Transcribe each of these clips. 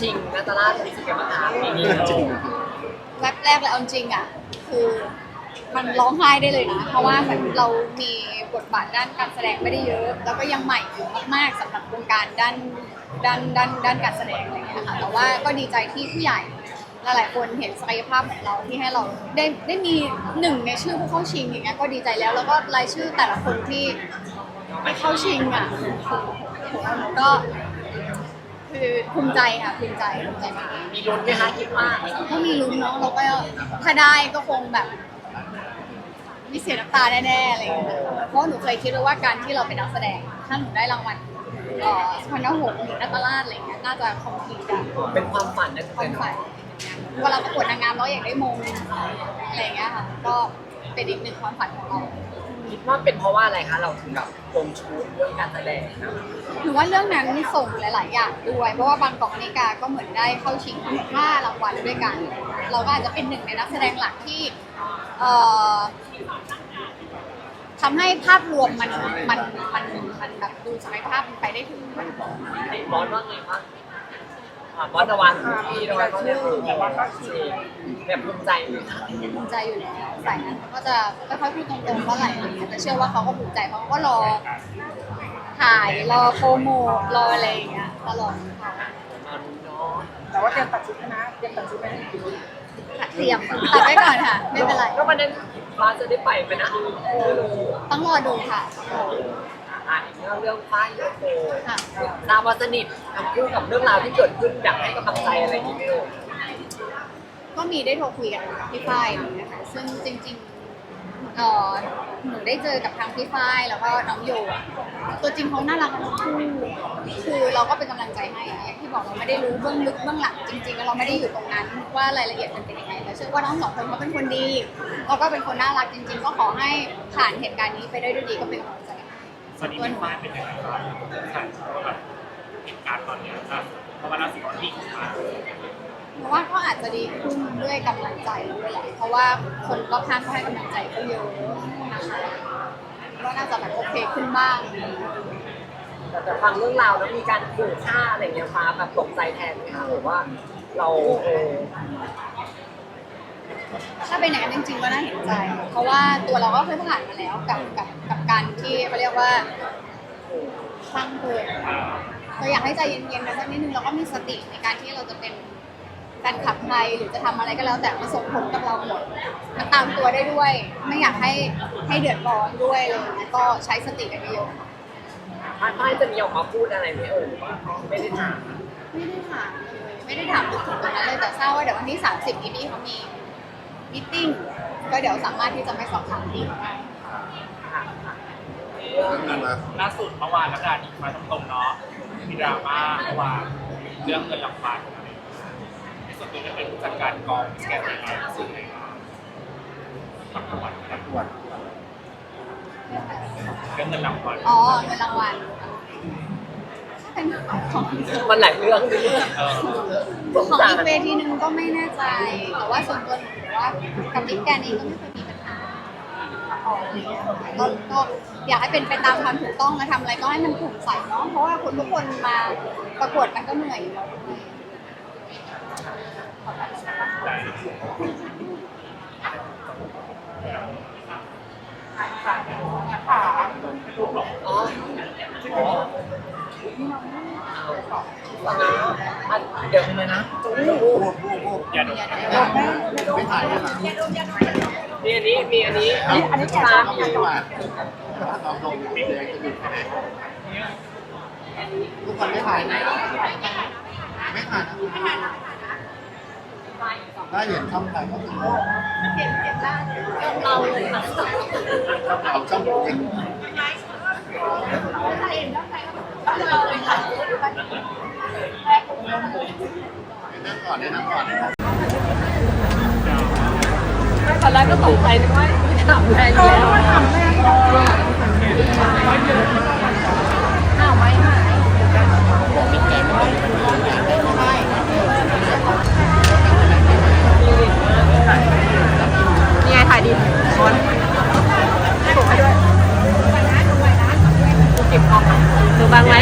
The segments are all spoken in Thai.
ชิงนาตาลาดรู้สึกยังไงบ้างคะปีนี้จริงแรกแรกเลยเอาจริงอะ คือมันร้องไห้ได้เลยนะ เพราะว่าเหมือนเรามีบทบาทด้านการแสดงไม่ได้เยอะ แล้วก็ยังใหม่อยู่มากๆสำหรับวงการด้านด้านด้านด้านการแสดงอะไรเงี้ยค่ะแต่ว่าก็ดีใจที่ผู้ใหญ่หลายๆคนเห็นศักยภาพของเราที่ให้เราได้ได้มีหนึ่งในชื่อผู้เข้าชิงอย่างเงี้ยก็ดีใจแล้วแล้วก็รายชื่อแต่ละคนที่ไปเข้าชิงอะก็ คือภูมิใจค่ะภูมิใจภูมิใจมากมีลุ้นไหมคะคิดว่า ก็มีลุ้นเนาะเราก็ถ้าได้ก็คงแบบไม่เสียน้ำตาแน่ๆอะไรอย่างเงี้ยเพราะหนูเคยคิดไว้ว่าการที่เราเป็นนักแสดง ถ้าหนูได้รางวัลเอ่อสุพรรณหงส์หรือนาตราชอะไรอย่างเงี้ยน่าจะคอมพลีทกันเป็นความฝันนะความฝันเวลาประกวดนางงามเราอยากได้มงอะไรอย่างเงี้ยค่ะ ก็เป็นอีกหนึ่งความฝันของเราคิ ดว่าเป็นเพราะว่าอะไรคะเราถึงแบบลงชูเรื่องการแสดงนะหนูว่าเรื่องนั้นส่งหลาย ๆ อย่างด้วย เพราะว่าบางกอกนิกาก็เหมือนได้เข้าชิงทั้งหมดห้ารางวัลด้วยกัน เราก็อาจจะเป็นหนึ่งในนักแสดงหลักที่เอ่อทำให้ภาพรวมมันมันมันมันแบบดูศักยภาพมันไปได้ถึงบอสว่าไงบ้าง อ่าบอสตะวันพี่ตะวันเขาเนี่ยแบบว่าก็ชิงแบบภูมิใจไหมคะภูมิใจอยู่แล้วใส่นั้นเขาก็จะไม่ค่อยพูดตรงๆเท่าไหร่อะไรเงี้ยแต่เชื่อว่าเขาก็ภูมิใจเพราะเขาก็รอถ่ายรอโปรโมทรออะไรอย่างเงี้ยตลอดค่ะแต่ว่าเตรียมตัดชุดนะเตรียมตัดชุดไปให้ดีเตรียมตัดไว้ก่อนค่ะ ไม่เป็นไรก็วันนั้นฟ้าจะได้ไปไหมนะ ต้องรอดูค่ะ อ่านอีกเรื่องเรื่องฝ้ายเรื่องโตค่ะตามวาสนิททั้งคู่กับเรื่องราวที่เกิดขึ้นอยากให้กำลังใจอะไรอย่างเดียไม่รู้ก็มีได้โทรคุยกันกับพี่ฝ้ายอะไรอย่งเงี้ยค่ะซึ่งจริงๆเอ่อหนูได้เจอกับทางพี่ฝ้ายแล้วก็น้องโยอะตัวจริงเขาน่ารักกันทั้งคู่คือเราก็เป็นกำลังใจให้อะอย่างที่บอกเราไม่ได้รู้เบื้องลึกเบื้องหลังจริงๆแล้วเราไม่ได้อยู่ตรงนั้นว่ารายละเอียดมันเป็นยังไงแต่เชื่อว่าทั้งสองคนเขาเป็นคนดีแล้วก็เป็นคนน่ารักจริง ๆ ก็ขอให้ผ่านเหตุการณ์นี้ไปได้ด้วยดีก็เป็นกำลังใจ ให้ตอนนี้พี่ฝ้ายเป็นยังไงบ้างใช่เพราะว่าแบบเหตุการณ์ตอนเนี้ยครับเพราะว่าเราสิ่งที่มาเพราะว่าเขาอาจจะดีขึ้นด้วยกำลังใจด้วยแหละเพราะว่าคนรอบข้างก็ให้กำลังใจเขาเยอะนะคะก็น่าจะแบบโอเคขึ้นบ้าง แต่แต่ฟังเรื่องราวแล้วมีการขู่ฆ่าอะไรเงี้ยฟ้าแบบตกใจแทนไหมคะหรือว่าเราเออ ถ้าเป็นอย่างนั้นจริงๆก็น่าเห็นใจ เพราะว่าตัวเราก็เคยผ่านมาแล้วกับกับกับการที่เขาเรียกว่าสร้างเกินเราอยากให้ใจเย็นๆนะสักนิดนึงเราก็มีสติในการที่เราจะเป็นการขับใครหรือจะทำอะไรก็แล้วแต่มาส่งผลกับเราหมดมันตามตัวได้ด้วย ไม่อยากให้ให้เดือดร้อนด้วยอะไรอย่างเงี้ยก็ใช้สติกันเยอะๆฟ้าฝ้ายจะมีออกมาพูดอะไรไหมเออหรือว่าไม่ได้ถามไม่ได้ถามเลยไม่ได้ถามถึงตรงนั้นเลยแต่ทราบว่าเดี๋ยววันที่ 30นี้พี่เขามี มิทติ้งก็เดี๋ยวสามารถที่จะไปสอบถามพี่ได้ค่ะค่ะนั่นนะล่าสุดเมื่อวานนักดาดีมาตรงๆเนาะมีดราม่าเมื่อวานเรื่องเงินรางวัลอะไรอย่างเงี้ยในส่วนตัวจะเป็นผู้จัดการกองสแกนไทยแลนด์ซึ่งในรางวัลตรวจเรื่องเงินรางวัลอ๋อเงินรางวัลถ้าเป็นของมันหลายเรื่องนี่เออของอีกเวทีหนึงก็ไม่แน่ใจแต่ว่าส่วนตัวหนู ว่ากับลิกแกนเองก็ไม่เคยมีปัญหาออกอะไรอย่างเงี้ยก็ก็อยากให้เป็นไปตามความถูกต้องนะทำอะไรก็ให้มันถูกใส่เนาะเพราะว่าคนทุกคนมาประกวดมันก็เหนื่อยอยู่แล้วด้วย อ๋ออ๋อฟังนะอะ เดี๋ยวเลยนะอย่าดมไม่ถ่ายไม่ถ่ายมีอันนี้มีอันนี้อันนี้แจกตามไม่ถ่ายเราลงเองจะหยุดไปไหนทุกคนไม่ถ่ายนะไม่ถ่ายนะได้เห็นช่องไหนก็คือเราเลยค่ะเราช่องเองเราเลยค่ะ นั่งก่อนนี่ยนั่งก่อนตอนแรกก็ตกใจนึกว่าถามแรงอยู่แล้วอ้าวไม่หายนี่ไงถ่ายดิช้อนส่งให้ด้วยเก็บกองดูบ้างไหม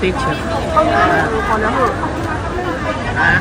ซีเชฟพอแล้วเหรอะอะ